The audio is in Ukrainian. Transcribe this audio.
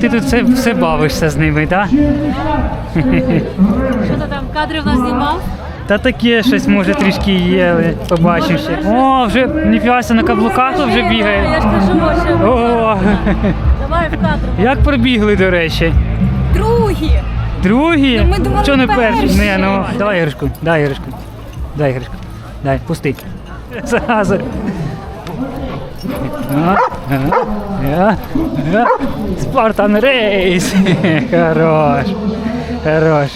Ти тут все, все бавишся з ними, так? Що ти там кадри в нас знімав? Та таке щось може трішки є, але побачимо ще. О, вже ніфігася на каблуках тут вже Я бігає. ж кажу, що О, давай в кадр. як пробігли, до речі. Другі! Другі? Ну, ми думали, Що не перші? перші. Не, ну давай іграшку, дай іграшку. Дай іграшку. Дай, пусти. Зразу. А, а, а, а. Спартан рейс. Хорош. Хорош.